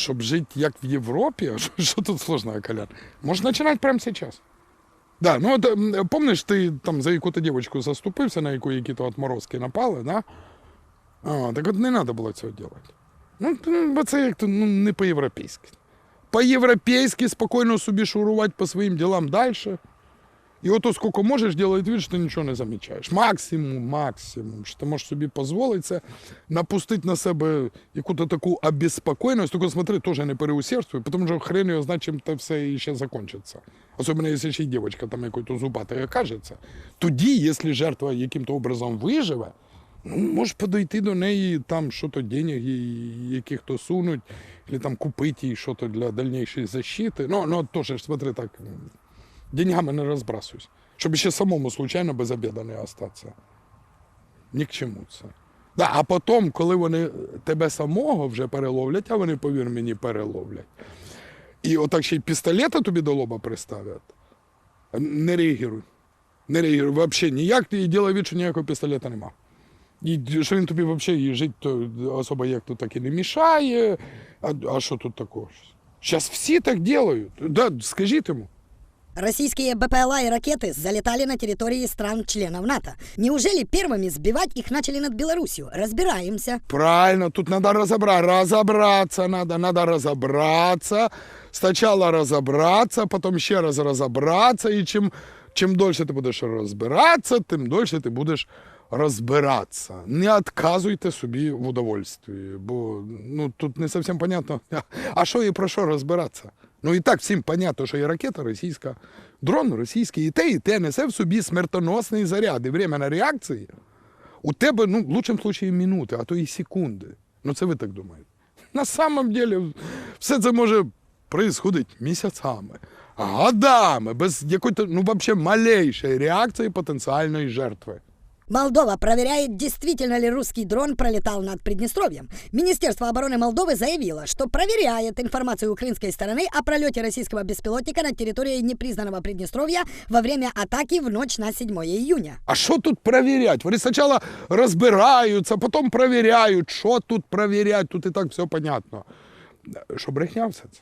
щоб жити як в що, що тут сложного, Колян? Можна починати прямо зараз. Да, ну от, м, помниш, ти там за яку-то дівчинку заступився, на яку які-то отморозки напали, да? А, так от не треба було цього робити. Ну, м, бо це як то ну, не по-європейськи. По-європейськи спокійно собі шурувати по своїм ділам далі. І ото скільки можеш, делать вид, що ти нічого не замічаєш. Максимум, максимум, що ти можеш собі дозволити це, напустити на себе якусь таку обеспокоєність, тільки смотри, теж не переусердствуй, тому що хрен його знає, чим це все ще закінчиться. Особливо, якщо ще й дівчинка там якось зубатою окажеться. Тоді, якщо жертва яким-то образом виживе, ну, можеш подойти до неї, там що то денег їй яких-то сунуть, або там купити їй що-то для дальнейшої защити. Ну, ну теж, смотри, так, деньгами не розбрасуюсь. Щоб ще самому случайно без обіду не остатися. Ні к чому це. Да, а потім, коли вони тебе самого вже переловлять, а вони, повір мені, переловлять. І отак ще й пістолета тобі до лоба приставлять. Не реагіруй. Не реагіруй. Взагалі ніяк і ділай від, що ніякого пістолета нема. І що він тобі взагалі жити то особо як то так і не мішає. А, а що тут такого? Зараз всі так роблять. Да, скажіть йому. Российские БПЛА и ракеты залетали на территории стран-членов НАТО. Неужели первыми сбивать их начали над Беларусью? Разбираемся. Правильно, тут надо разобрать, разобраться надо, надо разобраться. Сначала разобраться, потом ще раз разобраться. І чим, чим дольше ти будеш розбиратися, тим дольше ти будеш розбиратися. Не відказуйте собі в удовольствии, бо ну, тут не зовсім понятно, а що і про що розбиратися. Ну і так всім понятно, що і ракета російська, дрон російський, і те, і те несе в собі смертоносний заряд. І время на реакції у тебе, ну, в лучшому случаї, минути, а то і секунди. Ну, це ви так думаєте. На самом деле, все це може происходити місяцями, годами, без якоїсь, ну, вообще малейшої реакції потенціальної жертви. Молдова проверяет, действительно ли русский дрон пролетал над Приднестровьем. Министерство обороны Молдовы заявило, что проверяет информацию украинской стороны о пролете российского беспилотника над территорией непризнанного Приднестровья во время атаки в ночь на 7 июня. А що тут перевіряти? Вони спочатку розбираються, потім перевіряють, що тут перевіряти, тут і так все понятно. Що брехня все це?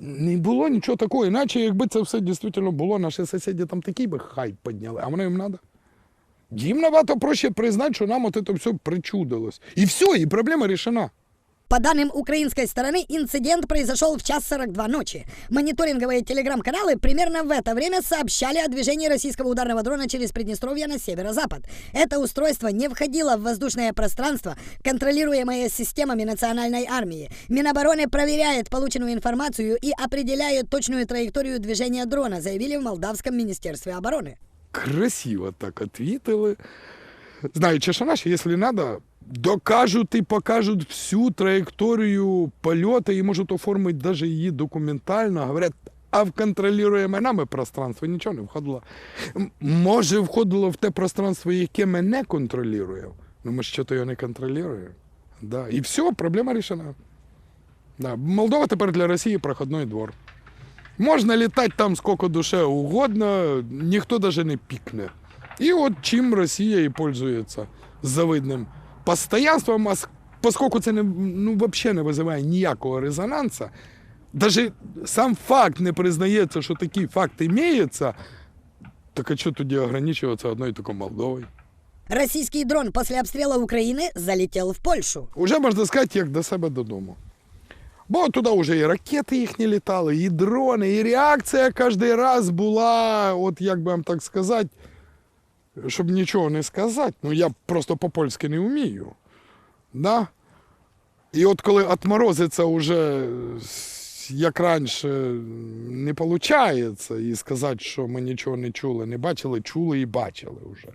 Не було нічого такого, іначе якби це все дійсно було, наші сусіди там такий би хайп підняли, а воно їм треба. Їм набагато проще признати, що нам от це все причудилось. І все, і проблема рішена. По данным украинской стороны, инцидент произошел в час 42 ночи. Мониторинговые телеграм-каналы примерно в это время сообщали о движении российского ударного дрона через Приднестровье на северо-запад. Это устройство не входило в воздушное пространство, контролируемое системами национальной армии. Минобороны проверяет полученную информацию и определяет точную траекторию движения дрона, заявили в Молдавском министерстве обороны. Красиво так ответили. Знаючи, що наші, якщо треба, докажуть і покажуть всю траєкторію польоту і можуть оформити навіть її документально. Говорять, а в контролюємо нами пространство нічого не входило. Може, входило в те пространство, яке ми не контролюємо. Ну ми ж що то його не контролюємо. Да. І все, проблема рішена. Да. Молдова тепер для Росії проходний двор. Можна літати там скільки душе угодно, ніхто навіть не пікне. І от чим Росія і пользується завидним постоянством, а поскольку це не, ну, взагалі не визиває ніякого резонансу, навіть сам факт не признається, що такий факт імеється, так а що тоді ограничуватися одною тільки Молдовою? Российский дрон после обстрела Украины залетел в Польшу. Уже можна сказати, як до себе додому. Бо туди вже і ракети їхні літали, і дрони, і реакція кожен раз була, от як би вам так сказати, щоб нічого не сказати. Ну я просто по-польськи не вмію. Да? І от коли отморозиться вже як раніше не виходить, і сказати, що ми нічого не чули, не бачили, чули і бачили вже.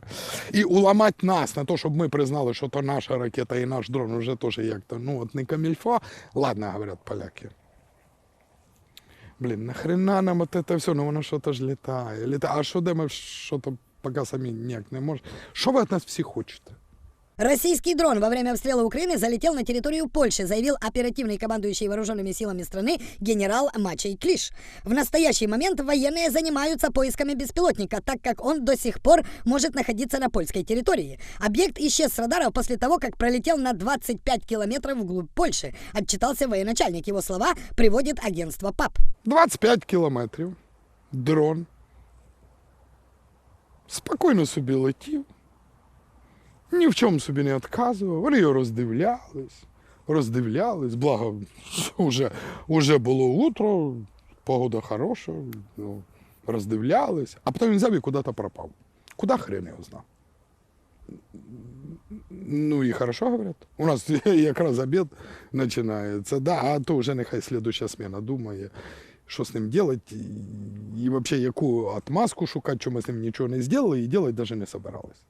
І уламати нас на те, щоб ми признали, що то наша ракета і наш дрон вже теж як-то, ну от не камільфа. Ладно, говорять поляки. Блін, нахрена нам от це все, ну воно що-то ж літає. літає. А що де ми що-то поки самі ніяк не можемо. Що ви від нас всі хочете? Российский дрон во время обстрела Украины залетел на территорию Польши, заявил оперативный командующий вооруженными силами страны генерал Мачей Клиш. В настоящий момент военные занимаются поисками беспилотника, так как он до сих пор может находиться на польской территории. Объект исчез с радаров после того, как пролетел на 25 километров вглубь Польши. Отчитался военачальник. Его слова приводит агентство ПАП. 25 кілометрів, дрон. Спокійно собі летів, Ні в чому собі не відказував. Вони його роздивлялись, роздивлялись, благо вже, вже було утро, погода хороша, ну, роздивлялись, а потім він взяв і куди-то пропав. Куди хрен його знав. Ну і хорошо говорять. У нас якраз обід починається, да, а то вже нехай слідуща сміна думає, що з ним робити, і, взагалі яку отмазку шукати, що ми з ним нічого не зробили, і робити навіть не собирались.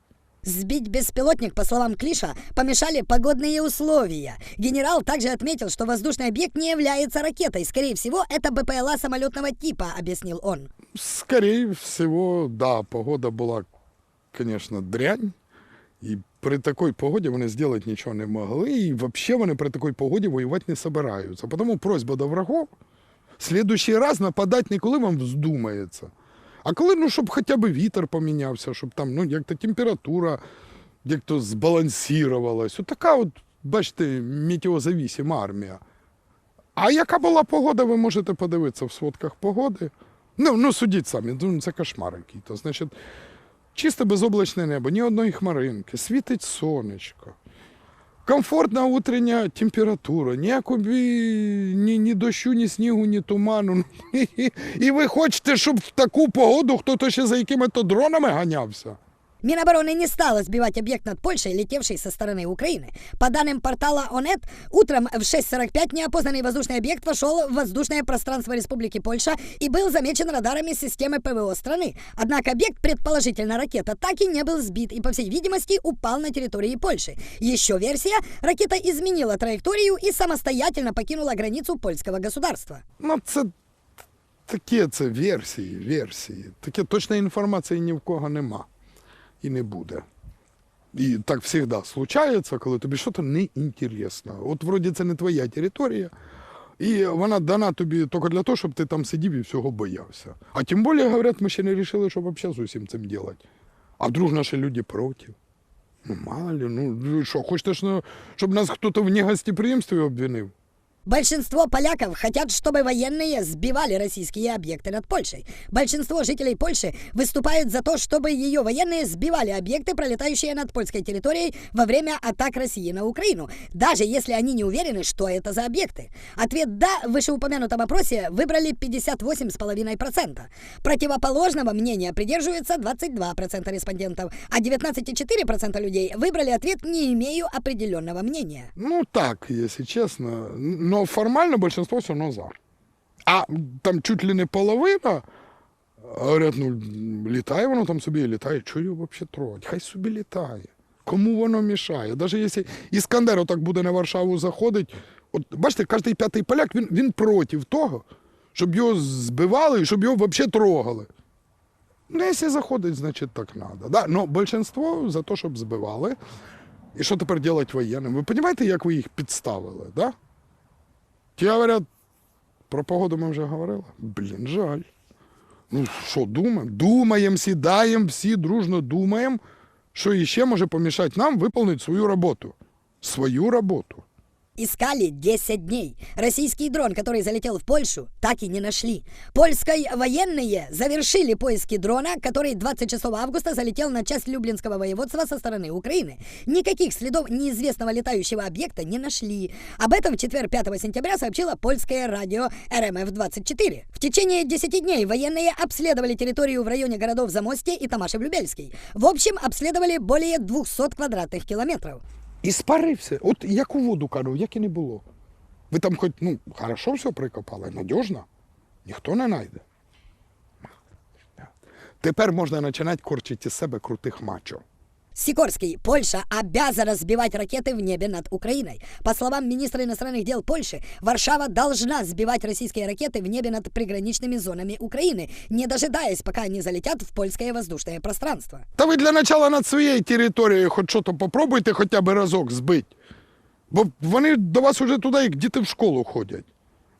Сбить беспилотник, по словам Клиша, помешали погодные условия. Генерал также отметил, что воздушный объект не является ракетой. Скорее всего, это БПЛА самолетного типа, объяснил он. Скорее всего, да, погода була, звісно, дрянь. І при такій погоді вони зробити нічого не могли. І взагалі вони при такій погоді воювати не собираються. Тому просьба до врагов в следующий раз нападати не коли вам вздумається, А коли, ну, щоб хоча б вітер помінявся, щоб там, ну, як-то температура як-то збалансувалась. От от, бачите, метеозавісима армія. А яка була погода, ви можете подивитися в сводках погоди. Ну, ну судіть самі, ну, це кошмар який-то. Значить, чисте безоблачне небо, ні одної хмаринки, світить сонечко. Комфортна утрення температура, ніякої ні, ні дощу, ні снігу, ні туману. І ви хочете, щоб в таку погоду хтось ще за якими-то дронами ганявся? Минобороны не стало сбивать объект над Польшей, летевший со стороны Украины. По данным портала ОНЕТ, утром в 6.45 неопознанный воздушный объект вошел в воздушное пространство Республики Польша и был замечен радарами системы ПВО страны. Однако объект, предположительно ракета, так и не был сбит и, по всей видимости, упал на территории Польши. Еще версия, ракета изменила траекторию и самостоятельно покинула границу польского государства. Ну, це такі це версії, версії. Таке точної інформації ні в кого нема І не буде. І так завжди случається, коли тобі щось не інтересно. От вроді це не твоя територія, і вона дана тобі тільки для того, щоб ти там сидів і всього боявся. А тим більше, говорять, ми ще не вирішили, що взагалі з усім цим робити. А вдруг наші люди проти. Ну, мало ли, ну що, хочете, ну, щоб нас хтось в негостеприємстві обвинив? Большинство поляков хотят, чтобы военные сбивали российские объекты над Польшей. Большинство жителей Польши выступают за то, чтобы ее военные сбивали объекты, пролетающие над польской территорией во время атак России на Украину, даже если они не уверены, что это за объекты. Ответ «да» в вышеупомянутом опросе выбрали 58,5%. Противоположного мнения придерживаются 22% респондентов, а 19,4% людей выбрали ответ «не имею определенного мнения». Ну так, если честно. Но формально большинство все равно за. А там чуть ли не половина говорять, ну літає воно там собі літає. Чого його взагалі трогати? Хай собі літає. Кому воно мішає? Навіть якщо Іскандер отак буде на Варшаву заходить, от бачите, кожен п'ятий поляк він, він проти того, щоб його збивали і щоб його взагалі трогали. Ну, якщо заходить, значить так треба. Да? Но большинство за те, щоб збивали. І що тепер робити воєнним? Ви розумієте, як ви їх підставили, да? Ті говорять, про погоду ми вже говорили. Блін, жаль. Ну, що, думаємо? Думаємо, сідаємо, всі дружно думаємо, що іще може помішати нам виконати свою роботу. Свою роботу. Искали 10 дней. Российский дрон, который залетел в Польшу, так и не нашли. Польской военные завершили поиски дрона, который 26 августа залетел на часть Люблинского воеводства со стороны Украины. Никаких следов неизвестного летающего объекта не нашли. Об этом в четверг 5 сентября сообщило польское радио РМФ-24. В течение 10 дней военные обследовали территорию в районе городов Замостье и Тамашев-Любельский. В общем, обследовали более 200 квадратных километров. І спарився. От як у воду кажу, як і не було. Ви там хоч, ну, хорошо все прикопали, надіжно. Ніхто не знайде. Тепер можна починати корчити із себе крутих мачо. Сикорский. Польша обязана сбивать ракеты в небе над Украиной. По словам министра иностранных дел Польши, Варшава должна сбивать российские ракеты в небе над приграничными зонами Украины, не дожидаясь, пока они залетят в польское воздушное пространство. Та ви для начала над своєю територією хоч що то попробуйте хоча б разок збити. Бо вони до вас уже туди, як діти в школу ходять.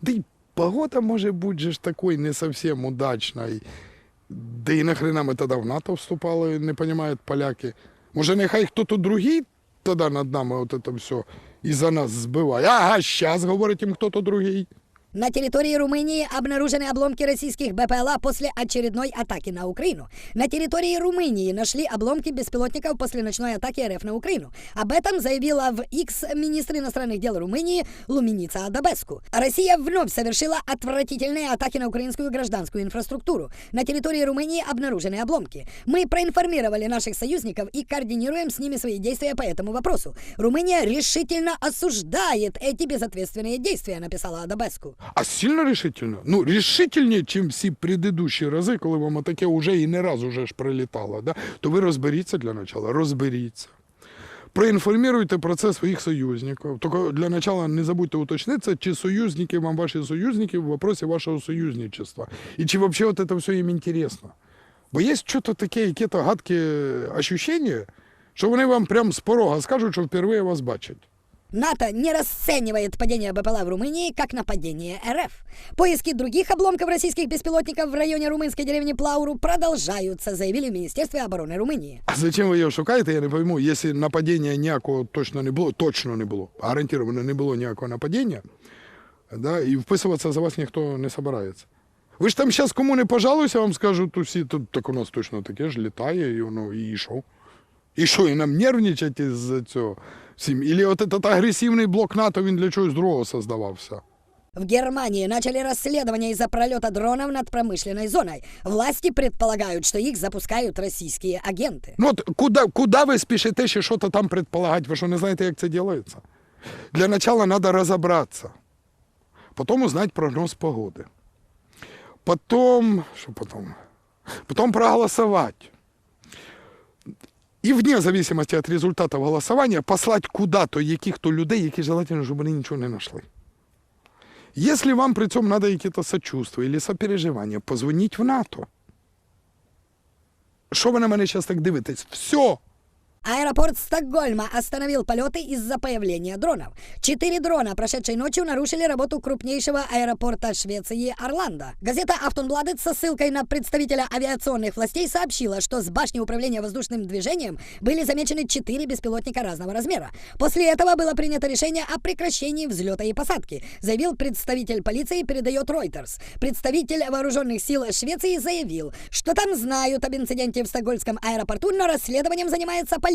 Да й погода може бути же ж такою не зовсім удачною. Да і нахрена ми тоді в НАТО вступали, не розуміють поляки. Може, нехай хто-то другий тоді над нами от це все і за нас збиває. Ага, зараз говорить їм хто-то другий. На территории Румынии обнаружены обломки российских БПЛА после очередной атаки на Украину. На территории Румынии нашли обломки беспилотников после ночной атаки РФ на Украину. Об этом заявила в X министр иностранных дел Румынии Луминица Адабеску. Россия вновь совершила отвратительные атаки на украинскую гражданскую инфраструктуру. На территории Румынии обнаружены обломки. Мы проинформировали наших союзников и координируем с ними свои действия по этому вопросу. Румыния решительно осуждает эти безответственные действия, написала Адабеску. А сильно решительно? Ну, решительніше, ніж всі предыдущі рази, коли вам таке вже і не раз уже ж прилітало, да? то ви розберіться для начала, розберіться. Проінформуйте про це своїх союзників. Тільки для начала не забудьте уточнитися, чи союзники вам ваші союзники в вопросі вашого союзничества. І чи взагалі це все їм інтересно. Бо є щось таке, яке-то гадке ощущення, що вони вам прямо з порога скажуть, що впервые вас бачать. НАТО не расценивает падение БПЛА в Румынии как нападение РФ. Поиски других обломков российских беспилотников в районе румынской деревни Плауру продолжаются, заявили в Министерстве обороны Румынии. А зачем ви його шукаєте, я не пойму. Якщо нападіння ніякого точно не було, точно не було, гарантовано не було ніякого нападіння, да, і вписуватися за вас ніхто не збирається. Ви ж там зараз кому не пожалуйся, вам скажуть усі, то, так у нас точно таке ж літає, і воно і що? І що, і нам нервничати з цього всім? Ілі от этот агресивний блок НАТО, він для чогось другого создавався? В Германии начали расследование из-за пролета дронов над промышленной зоной. Власти предполагают, что их запускают российские агенты. Ну от куди, куди ви спішите ще щось там предполагати? Ви що не знаєте, як це робиться? Для начала треба розібратися. Потім узнати прогноз погоди. Потім, що потім? Потім проголосувати. І вне зависимости від результатів голосування послати куди-то яких-то людей, які желательно, щоб вони нічого не знайшли. Если вам при цьому надо какие-то сочувствия или сопереживания, позвоніть в НАТО. Що ви на мене зараз так дивитесь? Все. Аэропорт Стокгольма остановил полеты из-за появления дронов. Четыре дрона прошедшей ночью нарушили работу крупнейшего аэропорта Швеции Орландо. Газета «Автонбладет» со ссылкой на представителя авиационных властей сообщила, что с башни управления воздушным движением были замечены четыре беспилотника разного размера. После этого было принято решение о прекращении взлета и посадки, заявил представитель полиции, передает Reuters. Представитель вооруженных сил Швеции заявил, что там знают об инциденте в Стокгольмском аэропорту, но расследованием занимается полиция.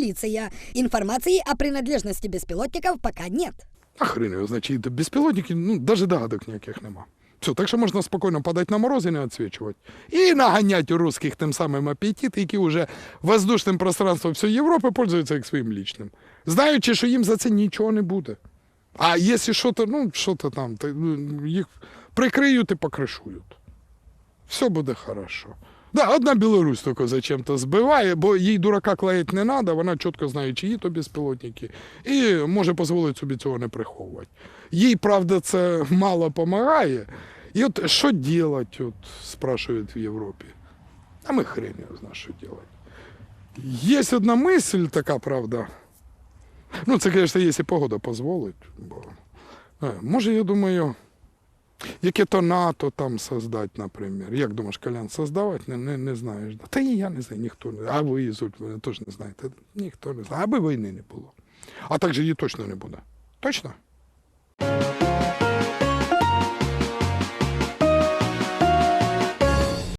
Информации о принадлежности беспилотников пока нет. А хрен його, значить, безпілотники, ну, навіть догадок ніяких нема. Все, так що можна спокійно подати на мороз і не відсвічувати. І наганяти у русських тим самим апетит, які вже воздушним пространством всієї Європи пользуються як своїм лічним. Знаючи, що їм за це нічого не буде. А якщо щось, ну, що то там, то, ну, їх прикриють і покришують. Все буде хорошо. Да, одна Білорусь тільки зачем-то збиває, бо їй дурака клеїти не треба, вона чітко знає, чиї то безпілотники, і може дозволити собі цього не приховувати. Їй, правда, це мало допомагає. І от що робити, от, спрашують в Європі. А ми хрен його що робити. Є одна мисль така, правда. Ну, це, звісно, якщо погода дозволить. Бо, е, може, я думаю, Яке то НАТО там создать, наприклад. Як думаєш, Колян, создавати? Не, не, не знаєш. Та і я не знаю, ніхто не знає. А ви, ви теж не знаєте. Ніхто не знає. Аби війни не було. А так же її точно не буде. Точно?